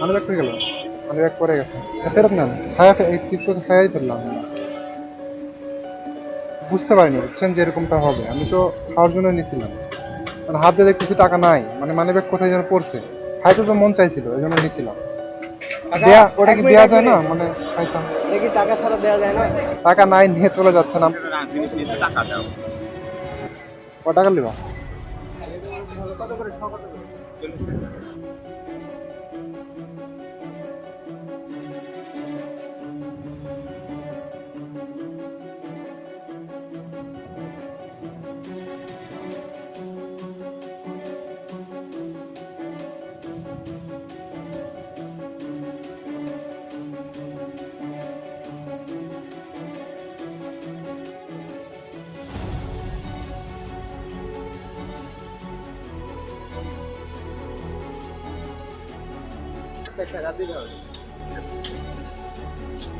Money bag গেল। Money bag পরে গেছে। ফেরত নেন। খায়া কিছু খায়াই ফেললাম বুঝতে পারিনি বুঝছেন যে এরকমটা হবে। আমি তো খাওয়ার জন্য নিয়েছিলাম মানে হাতে দেখতেছি টাকা নাই। মানে মানে ব্যাগ কোথায় যেন পড়ছে। খাইতে তো মন চাইছিল এই জন্য নিয়েছিলাম দেয়া ওটা কি দেওয়া যায় না? মানে খাইতাম। টাকা ছাড়া দেওয়া যায় না? টাকা নাই নিয়ে চলে যাচ্ছে না। জিনিস নিতে ক টাকা লিবা কত করে ছ কত করে?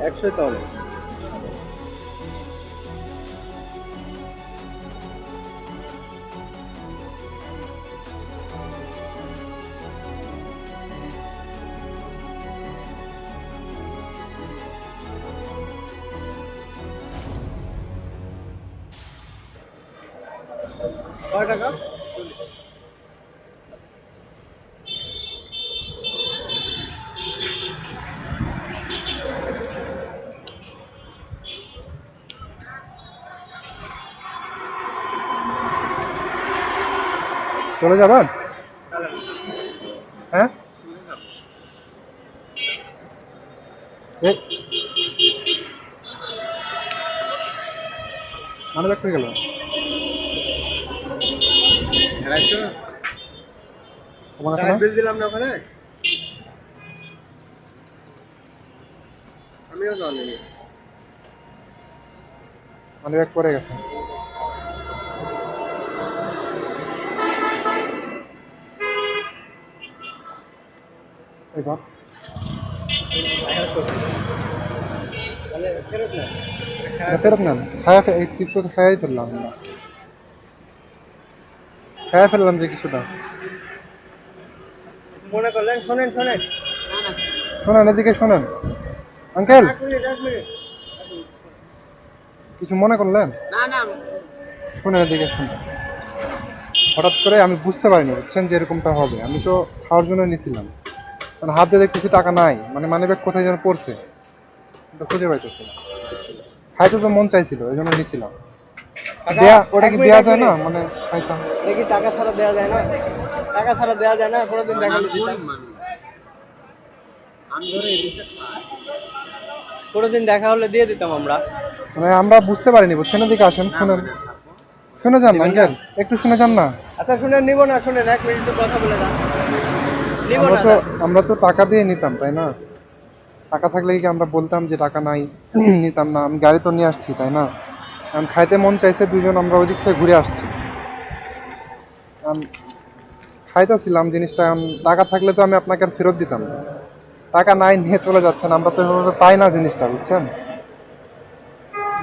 একশো তাহলে কয় টাকা? চলে যাবেন? হ্যাঁ? মানি ব্যাগ গেল। দিলাম না ওখানে? আমিও জানি মানি ব্যাগ পরে গেছে। তাহলে ফেরত না এটা ফেরত নেন। খায়া ফে- এই কিছু খায়াই ফেললাম আমরা। খায়া ফেললাম যে কিছুটা। মনে করলেন শোনেন শোনেন। শোনেন এদিকে শোনেন। আঙ্কেল! কিছু মনে করলেন? না না। শুনে এদিকে শুনে হঠাৎ করে আমি বুঝতে পারিনি বুঝছেন যে এরকমটা হবে। আমি তো খাওয়ার জন্য নিয়েছিলাম মানে হাতে দেখতেছি টাকা নাই মানে মানি ব্যাগ কোথায় যেন পড়ছে খুঁজে পাইতেছি খাইতে তো মন চাইছিল এই জন্য নিয়েছিলাম দেয়া ওটা কি দেওয়া যায় না? মানে খাইতাম। দেখি টাকা ছাড়া দেওয়া যায় না? টাকা ছাড়া দেওয়া যায় না কোনোদিন দেখা কোনোদিন দেখা হলে দিয়ে দিতাম আমরা। মানে আমরা বুঝতে পারিনি বুঝছেন এদিকে আসেন শুনেন। শুনে যান আঙ্কেল একটু শুনে যান না। আচ্ছা শুনে নিব না শুনেন এক মিনিট কথা বলে যান। আমরা তো আমরা তো টাকা দিয়ে নিতাম তাই না? টাকা থাকলে কি আমরা বলতাম যে টাকা নাই নিতাম না আমি গাড়ি তো নিয়ে আসছি তাই না? আমি খাইতে মন চাইছে দুজন আমরা ওই দিক থেকে ঘুরে আসছি। আম- খাইতেছিলাম জিনিসটা আম, টাকা থাকলে তো আমি আপনাকে আর ফেরত দিতাম না। টাকা নাই নিয়ে চলে যাচ্ছেন আমরা তো এভাবে পাই না জিনিসটা বুঝছেন?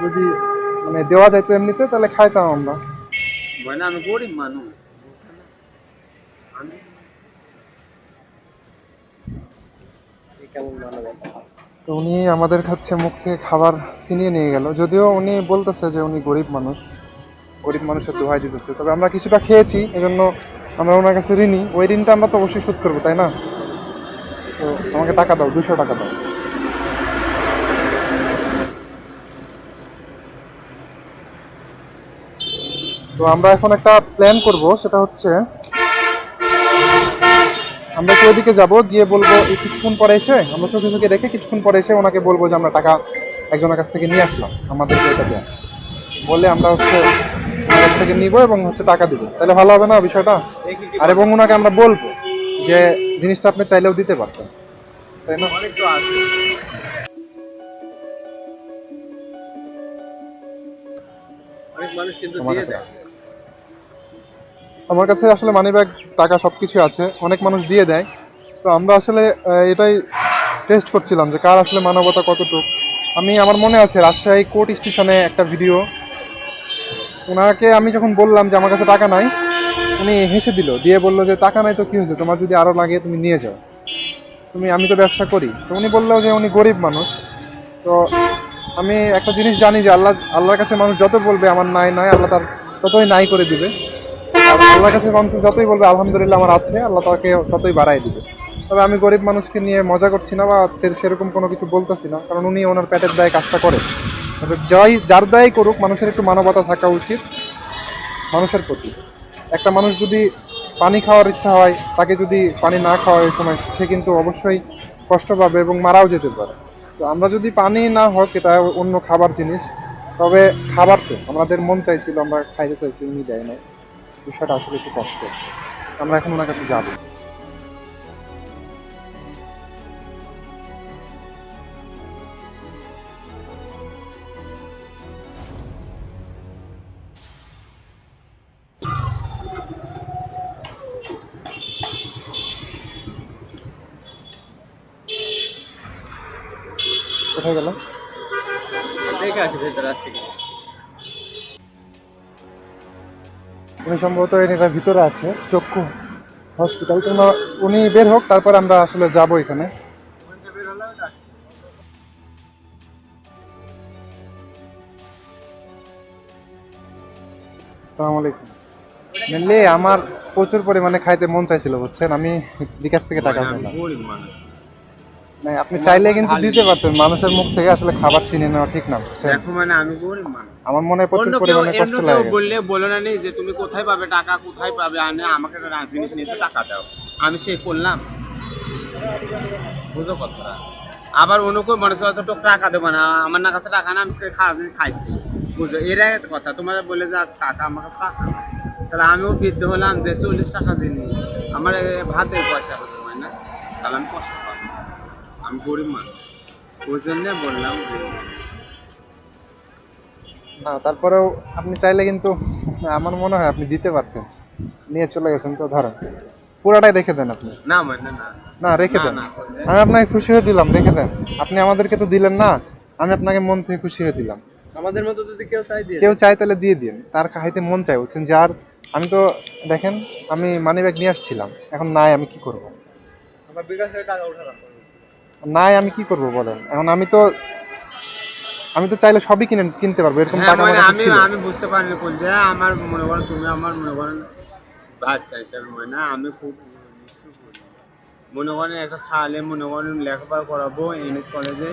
যদি মানে দেওয়া যায় তো এমনিতে তাহলে খাইতাম আমরা। আমি গরিব মানুষ। তো উনি আমাদের কাছে মুখ থেকে খাবার ছিনিয়ে নিয়ে গেল। যদিও উনি বলতেছে যে উনি গরিব মানুষ, গরিব মানুষের দোহাই দিতেছে। তবে আমরা কিছুটা খেয়েছি, এজন্য আমরা ওনার কাছে ঋণী। ওই ঋণটা আমরা তো অবশ্যই শোধ করব, তাই না? তো আমাকে টাকা দাও, দুশো টাকা দাও। তো আমরা এখন একটা প্ল্যান করব, সেটা হচ্ছে আমরা কি ওইদিকে যাব গিয়ে বলব এই কিছুক্ষণ পরে এসে আমরা চোখে চোখে রেখে কিছুক্ষণ পরে এসে ওনাকে বলব যে আমরা টাকা একজনের কাছ থেকে নিয়ে আসলাম আমাদেরকে এটা বলে আমরা হচ্ছে ওনার কাছ থেকে নিবো এবং হচ্ছে টাকা দিব। তাহলে ভালো হবে না বিষয়টা? আর এবং ওনাকে আমরা বলব যে জিনিসটা আপনি চাইলেও দিতে পারতেন। তাই না? অনেক মানুষ কিন্তু আমার কাছে আসলে মানি ব্যাগ টাকা সব কিছু আছে, অনেক মানুষ দিয়ে দেয়। তো আমরা আসলে এটাই টেস্ট করছিলাম যে কার আসলে মানবতা কতটুকু। আমি, আমার মনে আছে, রাজশাহী কোর্ট স্টেশনে একটা ভিডিও ওনাকে আমি যখন বললাম যে আমার কাছে টাকা নাই, উনি হেসে দিল, দিয়ে বলল যে, টাকা নাই তো কী হয়েছে? তোমার যদি আরও লাগে, তুমি নিয়ে যাও। তুমি, আমি তো ব্যবসা করি। তো উনি বলল যে, উনি গরিব মানুষ। তো আমি একটা জিনিস জানি যে, আল্লাহ, আল্লাহর কাছে মানুষ যত বলবে, আমার নাই নাই, আল্লাহ তার ততই নাই করে দিবে। আল্লাহর কাছে মানুষ যতই বলবে, আলহামদুলিল্লাহ আমার আছে, আল্লাহ তাকে ততই বাড়াই দিবে। তবে আমি গরিব মানুষকে নিয়ে মজা করছি না বা সেরকম কোনো কিছু বলতেছি না, কারণ উনি ওনার পেটের দায়ে কাজটা করে। যাই যার দায়ই করুক, মানুষের একটু মানবতা থাকা উচিত, মানুষের প্রতি। একটা মানুষ যদি পানি খাওয়ার ইচ্ছা হয়, তাকে যদি পানি না খাওয়া ওই সময়, সে কিন্তু অবশ্যই কষ্ট পাবে এবং মারাও যেতে পারে। তো আমরা যদি পানি না হোক, এটা অন্য খাবার জিনিস, তবে খাবার তো, আমাদের মন চাইছিল, আমরা খাইতে চাইছি, উনি দেয় না বিষয়টা আসলে একটু কষ্ট। আমরা এখন ওনার কাছে যাব। কোথায় গেল? দেখে আসি ভেতরে আছে। উনি সম্ভবত এটা ভিতরে আছে চক্ষু হসপিটাল তো উনি বের হোক তারপর আমরা আসলে যাব এখানে। আসসালামু আলাইকুম। মেনলি আমার প্রচুর পরিমাণে খাইতে মন চাইছিল বুঝছেন? আমি বিকাশ থেকে টাকা পেলাম। গরিব মানুষ। না আপনি চাইলে কিন্তু দিতে পারতেন। মানুষের মুখ থেকে আসলে খাবার ছিনে নেওয়া ঠিক না দেখো মানে আমি মানুষ। আমার মনে হয় প্রচুর পরিমাণে কষ্ট লাগে। বললে বলো না নেই যে তুমি কোথায় পাবে? টাকা কোথায় পাবে? আনে আমাকে একটা জিনিস নিতে টাকা দাও। আমি সে করলাম। বুঝো কথাটা। আবার অন্য কেউ মনে হচ্ছে তো টাকা দেবো না। আমার না কাছে টাকা না আমি খাওয়া জিনিস খাইছি। বুঝো? এরা একটা কথা তোমার বলে যা টাকা আমার কাছে টাকা তাহলে আমিও বৃদ্ধ হলাম যে চল্লিশ টাকা জিনিস। আমার ভাতের পয়সা হতে না তাহলে আমি কষ্ট পাবো। আমি গরিব মানুষ। ওই জন্য বললাম যে না তারপরেও আপনি চাইলে কিন্তু আমার মনে হয় আপনি দিতে পারতেন। নিয়ে চলে গেছেন তো ধরেন। পুরাটাই রেখে দেন আপনি। না মানে না। না রেখে দেন। আমি আপনাকে খুশি হয়ে দিলাম রেখে দেন। আপনি আমাদেরকে তো দিলেন না আমি আপনাকে মন থেকে খুশি হয়ে দিলাম। আমাদের মতো যদি কেউ চাই দিয়ে কেউ চাই তাহলে দিয়ে দিন। তার খাইতে মন চাই বলছেন যার আমি তো দেখেন আমি মানি ব্যাগ নিয়ে আসছিলাম। এখন নাই আমি কি করব? আমার বিকাশ টাকা উঠালাম নাই আমি কি করব বলেন? এখন আমি তো আমি তো চাইলে সবই কিনে কিনতে পারব এরকম হ্যাঁ টাকা মানে আমি আমি বুঝতে পারিনি কোন যে আমার মনে করেন তুমি আমার মনে করেন ভাস্তা হিসাবে মনে না আমি খুব মনে করেন একটা সালে মনে করেন লেখাপড়া করাবো এনএস কলেজে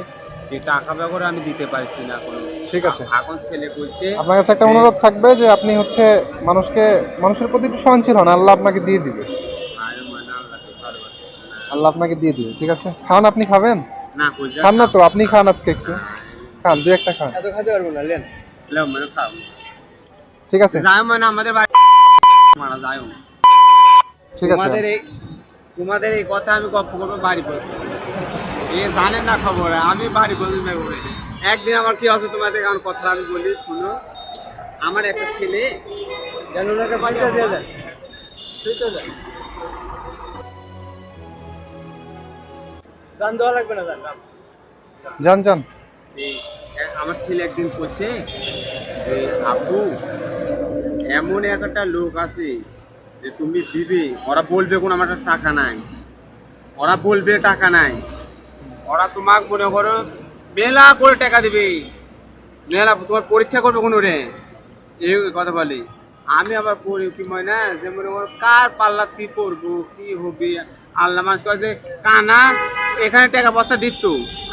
সে টাকা করে আমি দিতে পারছি না এখন ঠিক আছে। এখন ছেলে করছে আপনার কাছে একটা অনুরোধ থাকবে যে আপনি হচ্ছে মানুষকে মানুষের প্রতি একটু সহনশীল হন আল্লাহ আপনাকে দিয়ে দিবে। আল্লাহ আপনাকে দিয়ে দিবে ঠিক আছে? খান আপনি খাবেন? না কই খান না তো আপনি খান আজকে একটু। খান দু একটা খান। এত খাতে পারব না লেন। লেও মানে খাও। ঠিক আছে? যাই মানে আমাদের বাড়ি মারা যায় ঠিক আছে। তোমাদের এই তোমাদের এই কথা আমি গপ্প করব বাড়ি বসে এ জানেন না খবর আমি বাড়ি বসে যাই ওরে একদিন আমার কি আছে তোমাদের আমার কথা আমি বলি শুনো। আমার একটা ছেলে যেন ওনাকে পাঁচটা দিয়ে দেন তুই তো দেন দান দেওয়া লাগবে না যান সেই এ- আমার ছেলে একদিন করছে যে আপু এমন একটা লোক আছে যে তুমি দিবে ওরা বলবে কোন আমার টাকা নাই। ওরা বলবে টাকা নাই। ওরা তোমাকে মনে করো মেলা করে টাকা দিবে। মেলা তোমার পরীক্ষা করবে কোনো রে? এই কথা বলি। আমি আবার করি কি মনে না যে মনে করো কার পাল্লা কি করব কি হবে? আল্লাহ মানুষ কয় যে কানা এখানে টাকা বস্তা দিত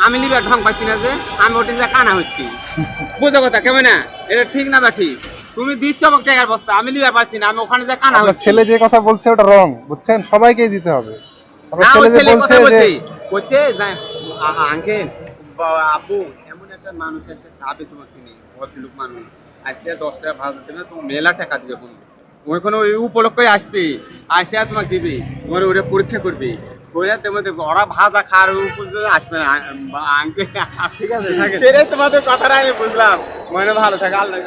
আমি লিবার ঢং পাচ্ছি না যে আমি ওটি যে কানা হচ্ছি। বুঝো কথা কেমন না? এটা ঠিক না বা ঠিক? তুমি দিচ্ছ আমাকে টাকার বস্তা আমি লিবার পারছি না আমি ওখানে যে কানা হচ্ছি। ছেলে যে কথা বলছে ওটা রং বুঝছেন? সবাইকেই দিতে হবে। না ছেলে যে কথা বলছে বলছে। বলছে যা- আ- আ- আঙ্কেল আপু এমন একটা মানুষ এসে চাবে তোমাকে নিয়ে ভদ্রলোক মানুষ। আর সে দশ টাকা ভাড়া না তোমার মেলা টাকা দিবে কোনো ওইখানে ওই উপলক্ষে আসবি আসে তোমাকে দিবি তোমার ওটা পরীক্ষা করবি। করে তোমাদের ওরা ভাজা খাওয়ার উপর আসবে না ঠিক আছে সেটাই তোমাদের কথাটা আমি বুঝলাম। মনে ভালো থাকে আল্লাহ